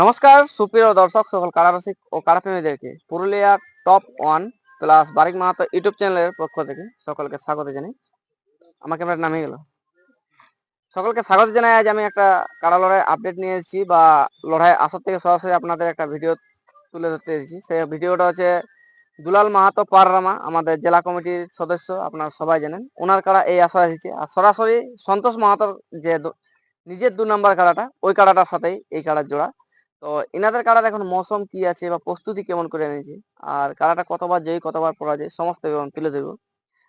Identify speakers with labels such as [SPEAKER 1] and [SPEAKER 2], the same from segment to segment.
[SPEAKER 1] নমস্কার, সুপ্রিয় দর্শক সকল কারারসিক ও কারাপ্রেমীদেরকে Purulia top one plus Barik Mahato YouTube চ্যানেলের পক্ষ থেকে সকলকে স্বাগত জানাই। আমার ক্যামেরার নামে গেল। সকলকে স্বাগত জানাই, আজ আমি একটা কারা লড়াই আপডেট নিয়ে এসেছি বা লড়াই আসর থেকে সরাসরি আপনাদের একটা ভিডিও তুলে ধরতে এসেছি। সেই ভিডিওটা হচ্ছে দুলাল মাহাতো পাররামা, আমাদের জেলা কমিটির সদস্য, আপনারা সবাই জানেন। ওনার কারা এই আসর এসেছে আর সরাসরি সন্তোষ মাহাতোর যে নিজের দু নম্বর কাড়াটা ওই কাড়াটার সাথেই এই কাড়ার জোড়া। তো ইনাদের কাড়ার এখন মৌসুম কি আছে বা প্রস্তুতি কেমন করে নিয়েছে আর কাড়াটা কতবার জয়ী কতবার পড়া যায় সমস্ত বিবরণ তুলে দেবো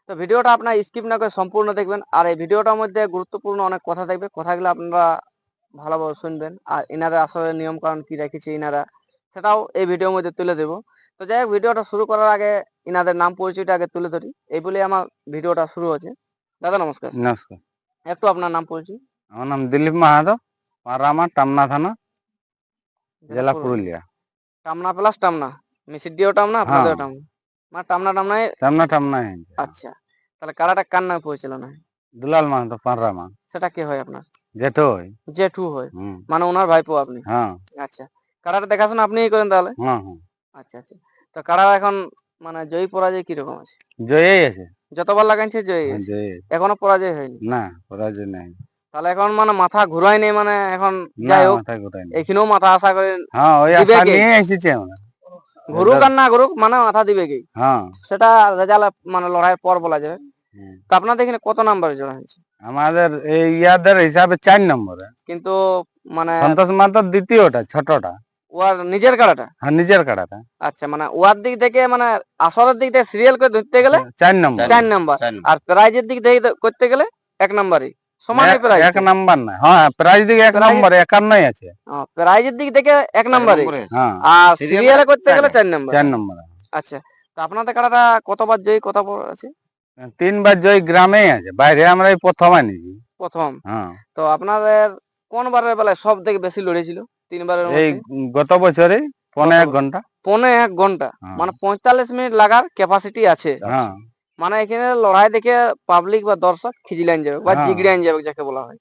[SPEAKER 1] তো ভিডিওটা আপনার স্কিপ না করে সম্পূর্ণ দেখবেন। আর এই ভিডিওটার মধ্যে গুরুত্বপূর্ণ অনেক কথা থাকবে। কথাগুলো আপনারা ভালোভাবে শুনবেন। আর ইনারা আসলে নিয়ম কারণ কি রেখেছে ইনারা সেটাও এই ভিডিওর মধ্যে তুলে দেবো তো যাই হোক ভিডিওটা শুরু করার আগে ইনাদের নাম পরিচয়টা আগে তুলে ধরি। এই বলে আমার ভিডিওটা শুরু হচ্ছে। দাদা নমস্কার।
[SPEAKER 2] নমস্কার।
[SPEAKER 1] একটু আপনার নাম পরিচয়।
[SPEAKER 2] আমার নাম দিলীপ মাহাতো পারামা টামনা থানা। জেলা পুরুলিয়া।
[SPEAKER 1] টামনা প্লাস টামনা মিসির দিয়েও টামনা আপনাদের
[SPEAKER 2] হ্যাঁ।
[SPEAKER 1] টামনা। মানে টামনা টামনায়
[SPEAKER 2] টামনা টামনা
[SPEAKER 1] আচ্ছা তাহলে কারাটা কার নামে পরিচালনা হয়?
[SPEAKER 2] দুলাল মান তো মাহাতো। পারামা
[SPEAKER 1] সেটা কে হয় আপনার?
[SPEAKER 2] জেঠো ওই
[SPEAKER 1] জেঠু হয়। মানে ওনার ভাইপো আপনি?
[SPEAKER 2] হ্যাঁ।
[SPEAKER 1] আচ্ছা কারাটা দেখাশোনা আপনিই করেন তাহলে?
[SPEAKER 2] হ্যাঁ হ্যাঁ।
[SPEAKER 1] আচ্ছা আচ্ছা। তো কারা এখন মানে জয়ী পরাজয় কীরকম আছে?
[SPEAKER 2] জয়ই আছে
[SPEAKER 1] যতবার লাগাইছে জয়ী
[SPEAKER 2] হ্যাঁ।
[SPEAKER 1] এখনও পরাজয় হয়নি?
[SPEAKER 2] না পরাজয় নাই।
[SPEAKER 1] তাহলে এখন মানে মাথা ঘুরাই নেই মানে এখন যাই হোক। এখানেও মাথা আশা করে
[SPEAKER 2] হ্যাঁ ওই
[SPEAKER 1] দিবে
[SPEAKER 2] আশা নিয়ে এসেছি আমরা।
[SPEAKER 1] ঘুরুক আর না ঘুরুক মানে মাথা দিবে কি
[SPEAKER 2] হ্যাঁ।
[SPEAKER 1] সেটা রেজাল্ট মানে লড়াইয়ের পর বলা যাবে। তো আপনাদের এখানে কত নাম্বারে জোড়া হয়েছে?
[SPEAKER 2] আমাদের এই ইয়াদের হিসাবে চার নম্বরে।
[SPEAKER 1] কিন্তু মানে
[SPEAKER 2] সন্তোষ মাহাতোর দ্বিতীয়টা ছোটটা।
[SPEAKER 1] ওর নিজের কাড়াটা?
[SPEAKER 2] আর নিজের কাড়াটা।
[SPEAKER 1] আচ্ছা মানে ওয়ার দিক থেকে মানে আসরের দিক থেকে সিরিয়াল করে ধরতে গেলে
[SPEAKER 2] চার নম্বর।
[SPEAKER 1] চার নাম্বার। আর প্রাইজের দিক থেকে করতে গেলে এক নাম্বারই। সমান
[SPEAKER 2] এক- এক নাম্বার না। হ্যাঁ দিকে এক নম্বর আছে।
[SPEAKER 1] প্রাইজের দিক থেকে এক নাম্বারই
[SPEAKER 2] হ্যাঁ।
[SPEAKER 1] আর সিরিয়ালে করতে
[SPEAKER 3] চার
[SPEAKER 1] গেলে চার নাম্বার।
[SPEAKER 2] চার নম্বর।
[SPEAKER 1] আচ্ছা তো আপনাদের কাড়াটা কতবার জয়ী কতবার আছে?
[SPEAKER 2] তিনবার জয় গ্রামেই আছে বাইরে আমরা এই প্রথম আনিছি।
[SPEAKER 1] প্রথম।
[SPEAKER 2] হ্যাঁ।
[SPEAKER 1] তো আপনাদের কোন বারের বেলায় সব থেকে বেশি লড়েছিল? তিনবারের
[SPEAKER 2] এই গত বছরে পনেরো এক ঘণ্টা।
[SPEAKER 1] পৌনে এক
[SPEAKER 2] ঘণ্টা।
[SPEAKER 1] মানে পঁয়তাল্লিশ মিনিট লাগার ক্যাপাসিটি আছে।
[SPEAKER 2] হ্যাঁ।
[SPEAKER 1] মানে এখানে লড়াই দেখে পাবলিক বা দর্শক খিজিলাইন যাবে বা
[SPEAKER 2] হ্যাঁ।
[SPEAKER 1] জিগড়াইন যাবে যাকে বলা হয়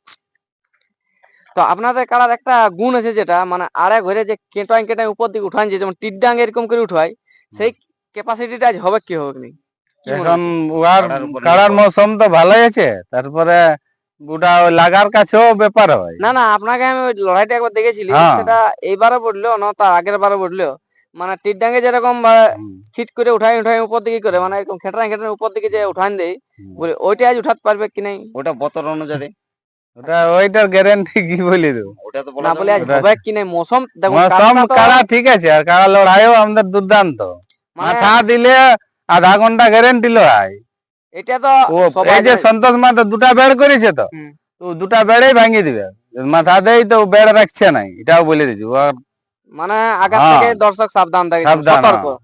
[SPEAKER 1] তো আপনাদের কারার একটা গুণ আছে যেটা মানে আরে ঘরে যে কেটাই কেটাই উপর দিকে উঠান যে যেমন টিডাং এরকম করে উঠায় সেই ক্যাপাসিটিটা আজ হবে কি হবে
[SPEAKER 2] এখন
[SPEAKER 3] কাড়ার নির্ভর।
[SPEAKER 2] মৌসুম তো ভালোই আছে তারপরে ওই লাগার কাছেও ব্যাপার হয়
[SPEAKER 1] না না আপনাকে আমি ওই লড়াইটা একবার দেখেছিলি
[SPEAKER 2] হ্যাঁ।
[SPEAKER 1] সেটা এইবারও বলল না তার আগের বারে বলল মানে টিডাঙ্গে যেরকম ফিট করে উঠাই উঠাই উপর দিকে করে মানে এরকম খেটরাই খেটরাই উপর দিকে যে উঠান দেয়। বলে ওইটা আজ উঠাতে পারবে কি নাই?
[SPEAKER 3] ওটা বতর অনুযায়ী।
[SPEAKER 2] ওটা ওইটার গ্যারান্টি কি বলি দেবো
[SPEAKER 3] ওটা তো
[SPEAKER 1] না
[SPEAKER 3] বলে
[SPEAKER 1] আজ হবে কি নাই? মৌসুম
[SPEAKER 2] মৌসুম কাড়া ঠিক আছে আর কাড়া লড়াইও আমাদের দুর্দান্ত।
[SPEAKER 1] মানে
[SPEAKER 2] মাথা দিলে আধা ঘণ্টা গ্যারেন্টি লড়াই।
[SPEAKER 1] এটা তো
[SPEAKER 2] এই যে
[SPEAKER 1] জানে।
[SPEAKER 2] সন্তোষ দুটা বেড় করেছে তো দুটা বেড়েই ভাঙিয়ে দিবে। মাথা দেই তো বেড় রাখছে নাই এটাও বলে দিচ্ছি
[SPEAKER 1] মানে আগে
[SPEAKER 2] হ্যাঁ।
[SPEAKER 1] থেকে দর্শক সাবধান থাকে সতর্ক
[SPEAKER 2] হ্যাঁ।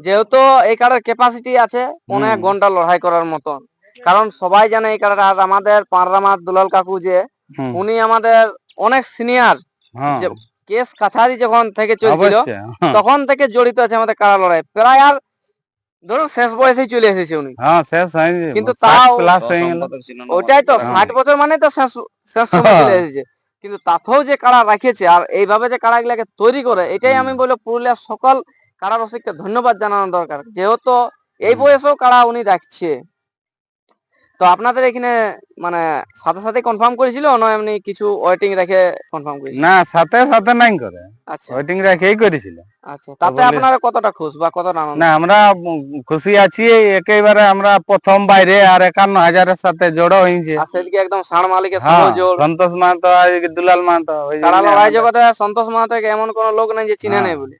[SPEAKER 1] যেহেতু এই কার্ডের ক্যাপাসিটি আছে অনেক। ঘণ্টা লড়াই করার মতন। কারণ সবাই জানে এই কার্ডটা আর আমাদের পাঁড়রামার দুলাল কাকু যে উনি আমাদের অনেক সিনিয়র
[SPEAKER 2] হ্যাঁ,
[SPEAKER 1] কেস কাছারি যখন থেকে চলছিল। তখন থেকে জড়িত আছে আমাদের কারা লড়াই। প্রায় আর ধরুন শেষ বয়সেই চলে এসেছে উনি।
[SPEAKER 2] হ্যাঁ শেষ হয়নি।
[SPEAKER 1] কিন্তু তাও-
[SPEAKER 2] প্লাস
[SPEAKER 3] তো।
[SPEAKER 1] ষাট বছর মানে তো শেষ শেষ সময় চলে এসেছে। কিন্তু তাতেও যে কারা রাখেছে আর এইভাবে যে কারা গুলাকে তৈরি করে এটাই আমি। বলে পুরুলিয়ার সকল কারা রসিককে ধন্যবাদ জানানো দরকার। যেহেতু এই বয়সেও কারা উনি রাখছে। তো আপনাদের এখানে মানে সাথে সাথে কনফার্ম করেছিল না এমনি কিছু ওয়েটিং রেখে কনফার্ম করেছিল?
[SPEAKER 2] না সাথে সাথে নাই করে।
[SPEAKER 1] আচ্ছা।
[SPEAKER 2] ওয়েটিং রেখেই করেছিল।
[SPEAKER 1] আচ্ছা তাতে আপনারা কতটা খুশ বা কতটা আনন্দ
[SPEAKER 2] না আমরা খুশি আছি একেবারে আমরা প্রথম বাইরে আর একান্ন হাজারের সাথে জড়ো হয়েছে।
[SPEAKER 1] সেদিকে একদম ষাঁড় মালিকের
[SPEAKER 2] হ্যাঁ
[SPEAKER 1] সহযোগ
[SPEAKER 2] সন্তোষ মাহাতো দুলাল মাহাতো জন্য
[SPEAKER 1] লড়াই জগতে সন্তোষ মাহাতোকে এমন কোন লোক নাই যে চিনে
[SPEAKER 2] হ্যাঁ।
[SPEAKER 1] নেই বলে।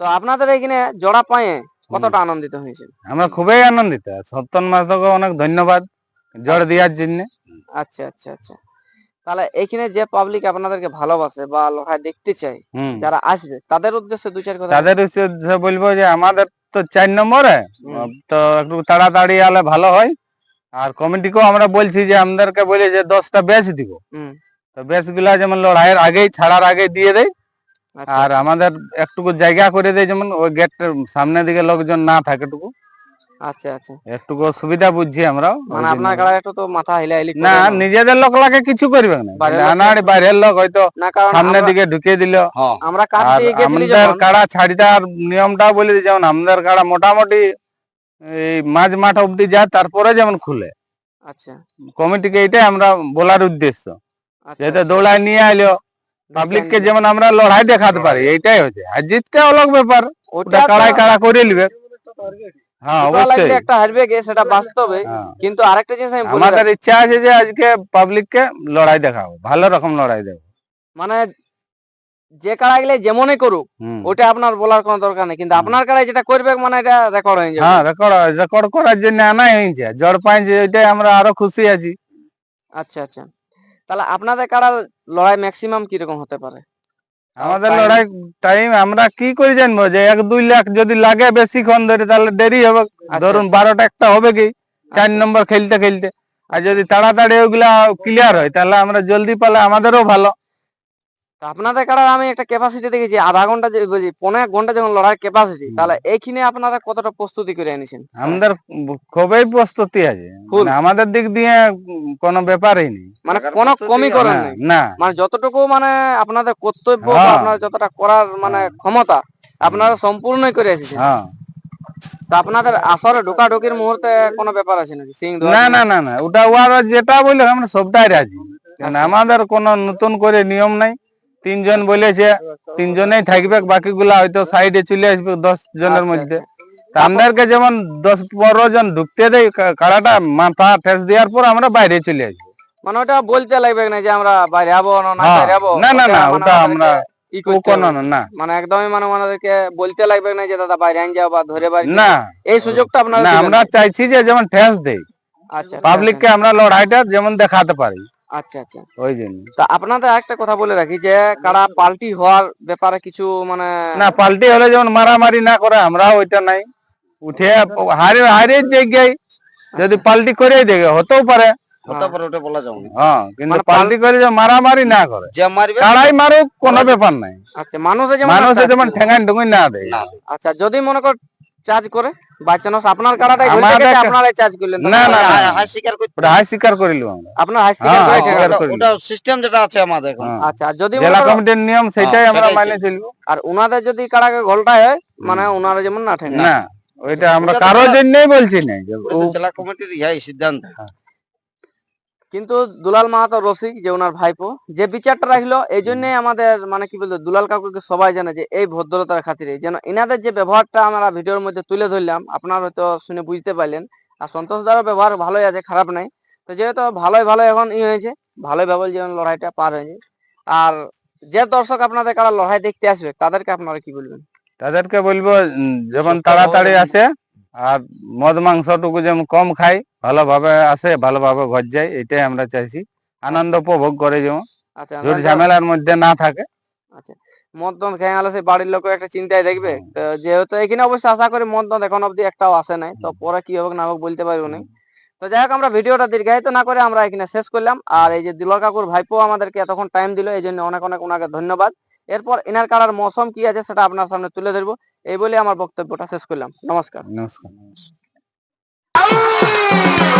[SPEAKER 1] তো আপনাদের এখানে জোড়া পায়ে কতটা আনন্দিত হয়েছে
[SPEAKER 2] আমরা খুবই আনন্দিত। সপ্তন মাহাতোকে অনেক ধন্যবাদ জড় দেওয়ার জন্য।
[SPEAKER 1] আচ্ছা আচ্ছা আচ্ছা। তাহলে এখানে যে পাবলিক আপনাদেরকে ভালোবাসে বা লড়াই দেখতে
[SPEAKER 2] হুম।
[SPEAKER 1] যারা আসবে তাদের উদ্দেশ্যে দু চার কথা
[SPEAKER 2] তাদের উদ্দেশ্যে বলব যে আমাদের তো চার নম্বরে তো একটু তাড়াতাড়ি আলে ভালো হয়। আর কমিটিকেও আমরা বলছি যে আমাদেরকে বলে যে দশটা ব্যাচ দিব। তো ব্যাচগুলা যেমন লড়াইয়ের আগেই ছাড়ার আগে দিয়ে দেয়
[SPEAKER 1] আচ্ছা,
[SPEAKER 2] আর আমাদের একটুকু জায়গা করে দেয় যেমন ওই গেটের সামনে দিকে লোকজন না থাকে টুকু।
[SPEAKER 1] আচ্ছা আচ্ছা।
[SPEAKER 2] একটু সুবিধা বুঝছি আমরাও
[SPEAKER 1] মানে আপনার। একটু তো মাথা হিলাহিলি করে
[SPEAKER 2] না। নিজেদের লোক লাগে কিছু করবে না।
[SPEAKER 1] বাইরের
[SPEAKER 2] আনাড়ি বাইরের লোক হয়তো সামনের
[SPEAKER 1] আমরা-
[SPEAKER 2] দিকে ঢুকিয়ে দিল।
[SPEAKER 1] আমরা
[SPEAKER 2] আর
[SPEAKER 1] কাটতে গেছিলি যখন।
[SPEAKER 2] কাড়া ছাড়ি দেওয়ার নিয়মটাও বলে দিই যেমন আমাদের কাড়া মোটামুটি এই মাঝ মাঠ অব্দি যায় তারপরে যেমন খুলে।
[SPEAKER 1] আচ্ছা।
[SPEAKER 2] কমিটিকে এটাই আমরা বলার উদ্দেশ্য।
[SPEAKER 1] আচ্ছা
[SPEAKER 2] যাতে দৌড়ায় নিয়ে আইলো। পাবলিক কে যেমন আমরা লড়াই দেখাতে পারি এইটাই হচ্ছে। আর জিতটা অলগ ব্যাপার ওটা কাড়াই কাড়া করে নিবে। হ্যাঁ
[SPEAKER 1] অবশ্যই। একটা হারবে গে সেটা বাস্তবে।
[SPEAKER 2] হ্যাঁ।
[SPEAKER 1] কিন্তু আরেকটা জিনিস আমি
[SPEAKER 2] আমাদের ইচ্ছা আছে যে আজকে পাবলিক কে লড়াই দেখাবো ভালো রকম লড়াই দেবো
[SPEAKER 1] মানে যে কাড়া গেলে যেমনই করুক ওটা আপনার বলার কোনো দরকার নেই। কিন্তু আপনার কাড়াই যেটা করবে মানে এটা রেকর্ড হয়ে যাবে।
[SPEAKER 2] হ্যাঁ রেকর্ড রেকর্ড করার জন্য আনাই হয়েছে। জড় পাইছে ওইটাই আমরা আরও খুশি আছি।
[SPEAKER 1] আচ্ছা আচ্ছা। তাহলে আপনাদের কারা লড়াই ম্যাক্সিমাম কীরকম হতে পারে?
[SPEAKER 2] আমাদের লড়াই টাইম আমরা কি করে জানব যে এক দুই লাখ যদি লাগে বেশিক্ষণ ধরে তাহলে দেরি হবে। ধরুন বারোটা একটা হবে কি? চার
[SPEAKER 1] আচ্ছা।
[SPEAKER 2] নম্বর খেলতে খেলতে। আর যদি তাড়াতাড়ি ওগুলা ক্লিয়ার হয় তাহলে আমরা জলদি পালে আমাদেরও ভালো।
[SPEAKER 1] তো আপনাদের কাড়ার আমি একটা ক্যাপাসিটি দেখেছি আধা ঘণ্টা যে বলছি পনেরো ঘণ্টা যখন লড়াই ক্যাপাসিটি তাহলে এইখানে আপনারা কতটা প্রস্তুতি করে এনেছেন?
[SPEAKER 2] আমাদের খুবই প্রস্তুতি আছে। মানে আমাদের দিক দিয়ে কোনো ব্যাপারই নেই।
[SPEAKER 1] মানে কোনো কমই করেন
[SPEAKER 2] না,
[SPEAKER 1] মানে যতটুকু মানে আপনাদের কর্তব্য
[SPEAKER 2] হ্যাঁ।
[SPEAKER 1] আপনার যতটা করার মানে ক্ষমতা আপনারা সম্পূর্ণই করে এসেছেন।
[SPEAKER 2] হ্যাঁ।
[SPEAKER 1] তো আপনাদের আসরে ঢোকাঢুকির মুহূর্তে কোনো ব্যাপার আছে নাকি? সিং
[SPEAKER 2] না না না না। ওটা ওরা যেটা বলে আমরা সবটাই রাজি। কারণ
[SPEAKER 1] আচ্ছা।
[SPEAKER 2] আমাদের কোনো নতুন করে নিয়ম নাই। তিনজন বলেছে তিনজনেই থাকবে বাকিগুলা হয়তো সাইডে চলে আসবে দশ জনের
[SPEAKER 1] আচ্ছা,
[SPEAKER 2] মধ্যে। আমাদেরকে যেমন দশ পনেরো জন ঢুকতে দেয় কাড়াটা মাথা ঠেস দেওয়ার পর আমরা বাইরে চলে আসব।
[SPEAKER 1] মানে ওটা বলতে লাগবে না যে আমরা বাইরে যাব না না
[SPEAKER 2] হ্যাঁ।
[SPEAKER 1] বাইরে
[SPEAKER 2] না না না
[SPEAKER 1] মানে
[SPEAKER 2] ওটা আমরা
[SPEAKER 1] মানে একদমই মানে ওনাদেরকে বলতে লাগবে না যে দাদা বাইরে আন যাও বা ধরে বাইরে
[SPEAKER 2] না।
[SPEAKER 1] এই সুযোগটা আপনারা
[SPEAKER 2] আমরা চাইছি যে যেমন ঠেস
[SPEAKER 1] আচ্ছা
[SPEAKER 2] পাবলিক কে আমরা লড়াইটা যেমন দেখাতে পারি।
[SPEAKER 1] আচ্ছা আচ্ছা।
[SPEAKER 2] ওই জন্য।
[SPEAKER 1] তা আপনাদের একটা কথা বলে রাখি যে কারা পাল্টি হওয়ার ব্যাপারে কিছু মানে
[SPEAKER 2] না পাল্টি হলে যেমন মারামারি না করে আমরা ওইটা নাই। উঠে হারে হারের জায়গায় যদি পাল্টি করে দেবে হতেও পারে।
[SPEAKER 1] হতে
[SPEAKER 3] পারে ওটা বলা যাবে
[SPEAKER 2] হ্যাঁ কিন্তু
[SPEAKER 1] মানে
[SPEAKER 2] পাল্টি করে যে মারামারি না করে।
[SPEAKER 3] যে মারবে
[SPEAKER 2] কাড়াই মারুক কোনো ব্যাপার নাই।
[SPEAKER 1] আচ্ছা মানুষে যেমন
[SPEAKER 2] মানুষে যেমন ঠেঙ্গান ঠুঙ্গাই না দেয়।
[SPEAKER 1] আচ্ছা যদি মনে কর চার্জ করে। আপনার কাড়াটাই
[SPEAKER 2] আমাদের
[SPEAKER 1] আপনারাই চার্জ করলেন।
[SPEAKER 2] না, না।
[SPEAKER 3] হাই স্বীকার
[SPEAKER 2] ওটা হাই স্বীকার করিল আমরা।
[SPEAKER 1] আপনার হাই
[SPEAKER 2] হ্যাঁ,
[SPEAKER 1] স্বীকার
[SPEAKER 2] হাই স্বীকার
[SPEAKER 3] ওটা- ওটা সিস্টেম যেটা আছে আমাদের এখন।
[SPEAKER 2] হ্যাঁ।
[SPEAKER 1] আচ্ছা যদি
[SPEAKER 2] জেলা কমিটির নিয়ম সেটাই
[SPEAKER 3] হ্যাঁ,
[SPEAKER 2] আমরা
[SPEAKER 3] মাইনে
[SPEAKER 2] মানে চলবো।
[SPEAKER 1] আর উনাদের যদি কাড়াকে ঘোলটায় হয় মানে উনারা যেমন না ঠেঙ্গা।
[SPEAKER 2] না ওইটা আমরা কারোর জন্যই বলছি না।
[SPEAKER 3] জেলা কমিটির ইহাই সিদ্ধান্ত।
[SPEAKER 1] কিন্তু দুলাল মাহাতো রসিক যে ওনার ভাইপো যে বিচারটা রাখল এই জন্যই আমাদের মানে কি বলতো দুলাল কাকুকে সবাই জানে যে এই ভদ্রতার খাতিরে যেন এনাদের যে ব্যবহারটা আমরা ভিডিওর মধ্যে তুলে ধরলাম আপনার হয়তো শুনে বুঝতে পারলেন। আর সন্তোষ দারও ব্যবহার ভালোই আছে খারাপ নাই। তো যেহেতু ভালোই ভালো এখন ই হয়েছে ভালোই ভাবে যেমন লড়াইটা পার হয়েছে আর যে দর্শক আপনাদের কারা লড়াই দেখতে আসবে তাদেরকে আপনারা কি বলবেন?
[SPEAKER 2] তাদেরকে বলব যেমন তাড়াতাড়ি আসে আর মদ মাংসটুকু যেমন কম খাই ভালোভাবে আসে ভালোভাবে ঘর যায় এটাই আমরা চাইছি। আনন্দ উপভোগ করে যেমন।
[SPEAKER 1] আচ্ছা
[SPEAKER 2] ঝামেলার মধ্যে না থাকে।
[SPEAKER 1] মদন খেয়ে গেলে সেই বাড়ির লোক একটা চিন্তায় দেখবে? যেহেতু এখানে অবশ্যই আশা করি মদন এখন অব্দি একটাও আসে নাই। তো পরে কি হবে না হবে বলতে পারব না। তো যাই হোক আমরা ভিডিওটা দীর্ঘায়িত না করে আমরা এখানে শেষ করলাম। আর এই যে দিলর কাকুর ভাইপো আমাদেরকে এতক্ষণ টাইম দিল এই জন্য অনেক অনেক ওনাকে ধন্যবাদ। এরপর এনার কাড়ার মৌসুম কি আছে সেটা আপনার সামনে তুলে ধরবো। এই বলে আমার বক্তব্যটা শেষ করলাম। নমস্কার।
[SPEAKER 2] নমস্কার। Yeah.